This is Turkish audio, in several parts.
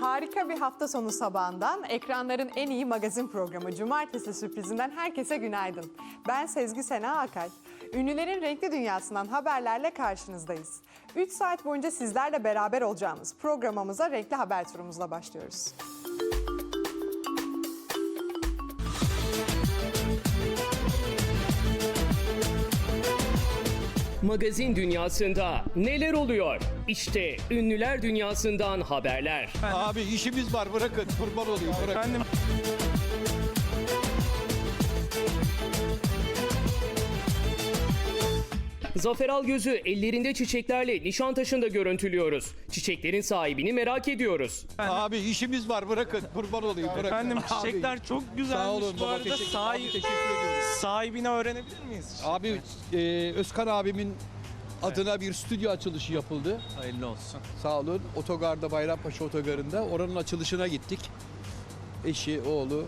Harika bir hafta sonu sabahından ekranların en iyi magazin programı Cumartesi sürprizinden herkese günaydın. Ben Sezgi Sena Akay. Ünlülerin renkli dünyasından haberlerle karşınızdayız. 3 saat boyunca sizlerle beraber olacağımız programımıza renkli haber turumuzla başlıyoruz. Magazin dünyasında neler oluyor? İşte ünlüler dünyasından haberler. Abi işimiz var bırakın kurban olayım bırakın. Efendim Zafer Algöz'ü ellerinde çiçeklerle Nişantaşı'nda görüntülüyoruz. Çiçeklerin sahibini merak ediyoruz. Abi işimiz var bırakın kurban olayım bırakın. efendim Abi, çiçekler çok Sağ güzelmiş olun bu baba arada. teşekkür, Sahi- abi, teşekkür ediyoruz. sahibini öğrenebilir miyiz? Abi e, Özkan abimin adına bir stüdyo açılışı yapıldı. Hayırlı olsun. Sağ olun. Otogarda Bayrampaşa Otogarı'nda oranın açılışına gittik. Eşi, oğlu,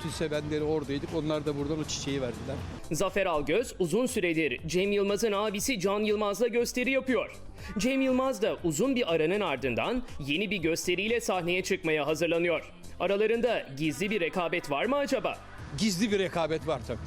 bütün sevenleri oradaydık. Onlar da buradan o çiçeği verdiler. Zafer Algöz uzun süredir Cem Yılmaz'ın abisi Can Yılmaz'la gösteri yapıyor. Cem Yılmaz da uzun bir aranın ardından yeni bir gösteriyle sahneye çıkmaya hazırlanıyor. Aralarında gizli bir rekabet var mı acaba? Gizli bir rekabet var tabii.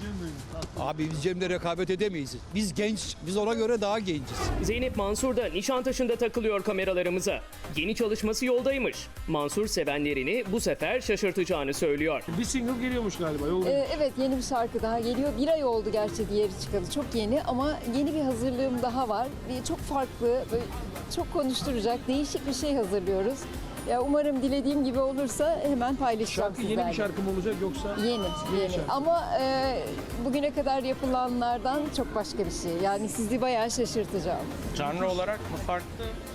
Abi biz Cem'le rekabet edemeyiz. Biz genç, biz ona göre daha genciz. Zeynep Mansur da Nişantaşı'nda takılıyor kameralarımıza. Yeni çalışması yoldaymış. Mansur sevenlerini bu sefer şaşırtacağını söylüyor. Bir single geliyormuş galiba. Ee, evet yeni bir şarkı daha geliyor. Bir ay oldu gerçi diğeri çıkalı. Çok yeni ama yeni bir hazırlığım daha var. Bir çok farklı, böyle çok konuşturacak, değişik bir şey hazırlıyoruz. Ya umarım dilediğim gibi olursa hemen paylaşacağım şarkı yeni sizlerle. bir şarkı mı olacak yoksa? Yeni, yeni. şarkı. Ama e, bugüne kadar yapılanlardan çok başka bir şey. Yani sizi bayağı şaşırtacağım. Canlı olarak mı farklı?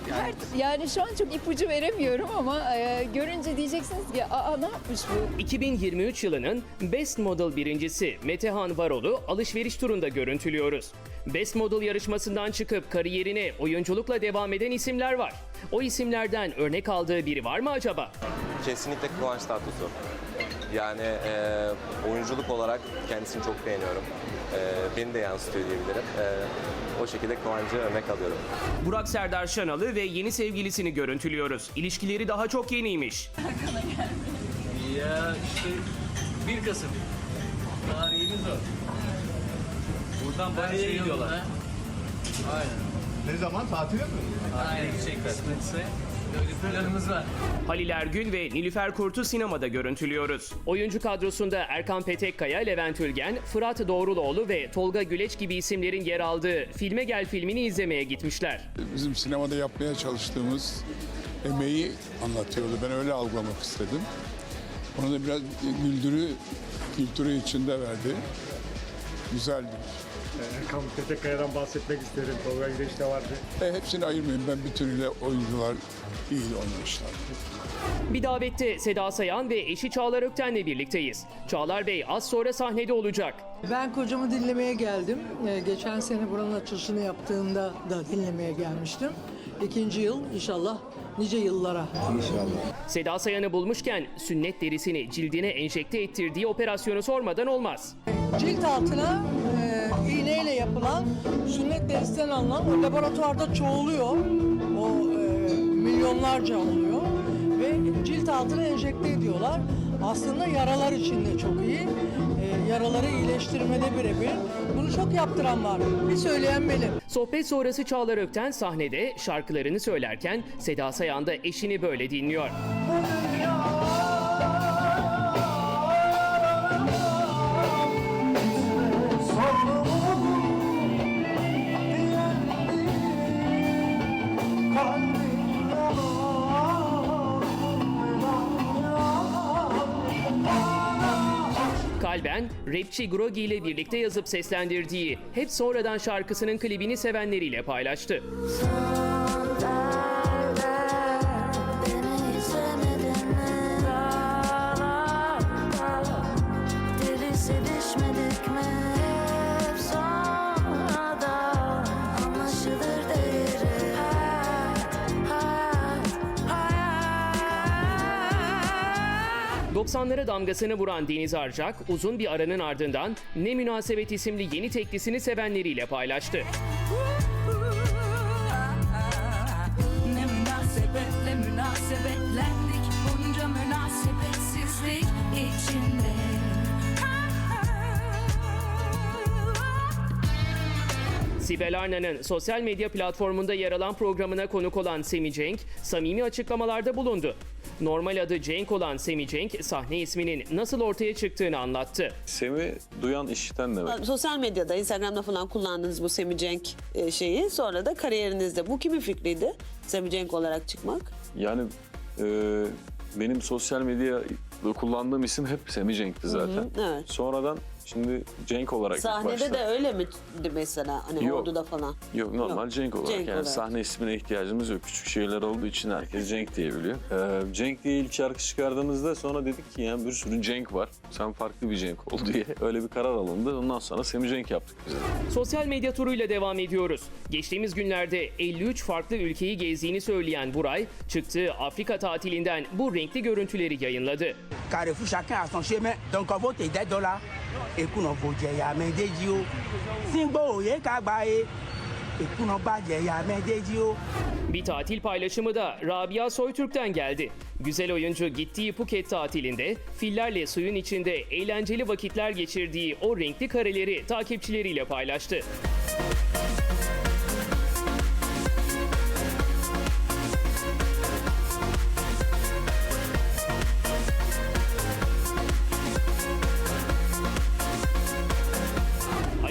Yani Yani şu an çok ipucu veremiyorum ama e, görünce diyeceksiniz ki aa ne yapmış bu? 2023 yılının Best Model birincisi Metehan Varol'u alışveriş turunda görüntülüyoruz. Best Model yarışmasından çıkıp kariyerine oyunculukla devam eden isimler var. O isimlerden örnek aldığı biri var mı acaba? Kesinlikle Kıvanç Tatlıtuğ. Yani e, oyunculuk olarak kendisini çok beğeniyorum. E, beni de yansıtıyor diyebilirim. E, o şekilde Kıvanç'ı örnek alıyorum. Burak Serdar Şanalı ve yeni sevgilisini görüntülüyoruz. İlişkileri daha çok yeniymiş. Ya işte 1 Kasım. Tarihimiz o. Buradan Bali'ye gidiyorlar. Ne zaman tatile mi? Aynen çiçek kısmetse. Öyle planımız var. Halil Ergün ve Nilüfer Kurt'u sinemada görüntülüyoruz. Oyuncu kadrosunda Erkan Petekkaya, Levent Ülgen, Fırat Doğruloğlu ve Tolga Güleç gibi isimlerin yer aldığı Filme Gel filmini izlemeye gitmişler. bizim sinemada yapmaya çalıştığımız emeği anlatıyordu. Ben öyle algılamak istedim. Onu da biraz güldürü, kültürü içinde verdi. Güzeldi. Erkan Petekkaya'dan bahsetmek isterim. Tolga Güneş de vardı. E, hepsini ayırmayayım. Ben bütünüyle oyuncular iyi oynamışlar. Bir davette Seda Sayan ve eşi Çağlar Ökten'le birlikteyiz. Çağlar Bey az sonra sahnede olacak. Ben kocamı dinlemeye geldim. Ee, geçen sene buranın açılışını yaptığında da dinlemeye gelmiştim. İkinci yıl inşallah nice yıllara. Seda Sayan'ı bulmuşken sünnet derisini cildine enjekte ettirdiği operasyonu sormadan olmaz. Cilt altına e, yapılan sünnet derisinden alınan o laboratuvarda çoğuluyor. O e, milyonlarca oluyor. Ve cilt altına enjekte ediyorlar. Aslında yaralar için de çok iyi. E, yaraları iyileştirmede birebir. Bunu çok yaptıran var. Bir söyleyen benim. Sohbet sonrası Çağlar Ökten sahnede şarkılarını söylerken Seda Sayan da eşini böyle dinliyor. Kalben, rapçi Grogi ile birlikte yazıp seslendirdiği Hep Sonradan şarkısının klibini sevenleriyle paylaştı. Beni 90'lara damgasını vuran Deniz Arcak uzun bir aranın ardından Ne Münasebet isimli yeni teklisini sevenleriyle paylaştı. Sibel Arna'nın sosyal medya platformunda yer alan programına konuk olan Semi Cenk, samimi açıklamalarda bulundu. Normal adı Cenk olan Semi Cenk, sahne isminin nasıl ortaya çıktığını anlattı. Semi duyan işiten demek. Sosyal medyada, Instagram'da falan kullandığınız bu Semi Cenk e, şeyi sonra da kariyerinizde. Bu kimin fikriydi? Semi Cenk olarak çıkmak. Yani e, benim sosyal medya kullandığım isim hep Semi Cenk'ti zaten. evet. Sonradan şimdi Cenk olarak ilk Sahnede başta. de öyle mi mesela? Hani Yok. orduda falan. Yok normal Yok. Cenk olarak Cenk yani olarak. sahne ismine ihtiyacımız yok. Küçük şeyler olduğu için herkes Cenk diyebiliyor. Ee, Cenk diye ilk şarkı çıkardığımızda sonra dedik ki yani bir sürü Cenk var. Sen farklı bir Cenk ol diye öyle bir karar alındı. Ondan sonra Semi Cenk yaptık biz. Sosyal medya turuyla devam ediyoruz. Geçtiğimiz günlerde 53 farklı ülkeyi gezdiğini söyleyen Buray, çıktığı Afrika tatilinden bu renkli görüntüleri yayınladı. Carrefour, chacun a son chemin. Donc, on des dollars. Et qu'on en vote, il y a main des dieux. Simbo, ye kagbaye. Et qu'on en bat, il y a main des dieux. Bir tatil paylaşımı da Rabia Soytürk'ten geldi. Güzel oyuncu gittiği Phuket tatilinde fillerle suyun içinde eğlenceli vakitler geçirdiği o renkli kareleri takipçileriyle paylaştı.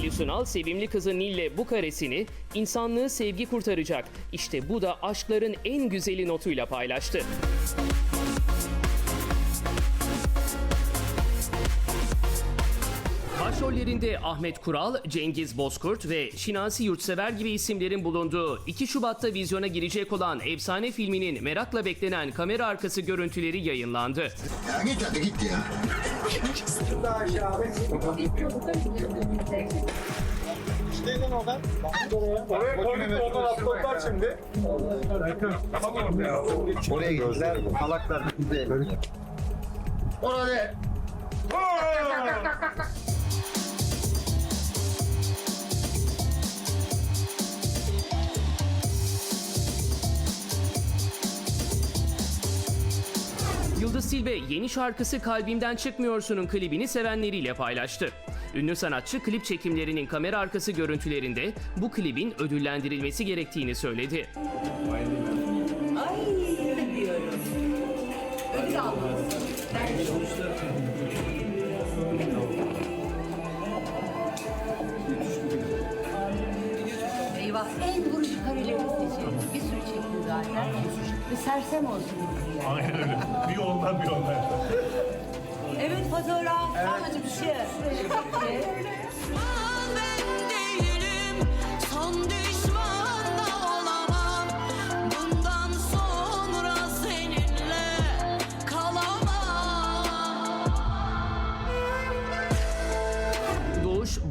Ali Sunal sevimli kızı Nil'le bu karesini insanlığı sevgi kurtaracak. İşte bu da aşkların en güzeli notuyla paylaştı. Başrollerinde Ahmet Kural, Cengiz Bozkurt ve Şinasi Yurtsever gibi isimlerin bulunduğu 2 Şubat'ta vizyona girecek olan efsane filminin merakla beklenen kamera arkası görüntüleri yayınlandı. Ya git hadi git ya. Oraya gittiler. Salaklar bizi. Orada. Yıldız Tilbe yeni şarkısı Kalbimden Çıkmıyorsun'un klibini sevenleriyle paylaştı. Ünlü sanatçı klip çekimlerinin kamera arkası görüntülerinde bu klibin ödüllendirilmesi gerektiğini söyledi. Eyvah en vuruş kareleri seçelim. Bir sürü çektim zaten. Ve sersem olsun. Aynen öyle. Bir ondan bir ondan. Evet fotoğraf. Sadece bir şey.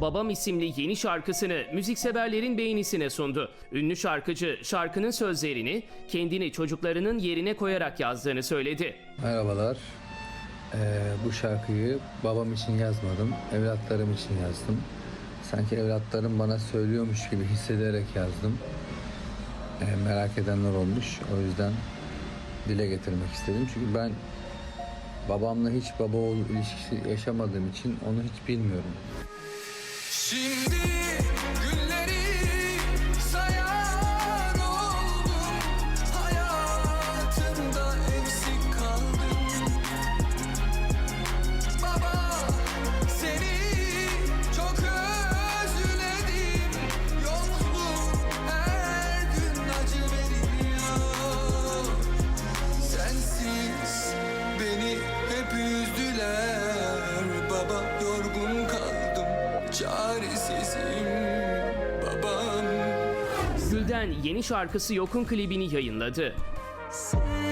Babam isimli yeni şarkısını müzikseverlerin beğenisine sundu. Ünlü şarkıcı şarkının sözlerini kendini çocuklarının yerine koyarak yazdığını söyledi. Merhabalar. Ee, bu şarkıyı babam için yazmadım, evlatlarım için yazdım. Sanki evlatlarım bana söylüyormuş gibi hissederek yazdım. Ee, merak edenler olmuş. O yüzden dile getirmek istedim. Çünkü ben babamla hiç baba oğul ilişkisi yaşamadığım için onu hiç bilmiyorum. Şimdi Birden yeni şarkısı Yok'un klibini yayınladı. Sen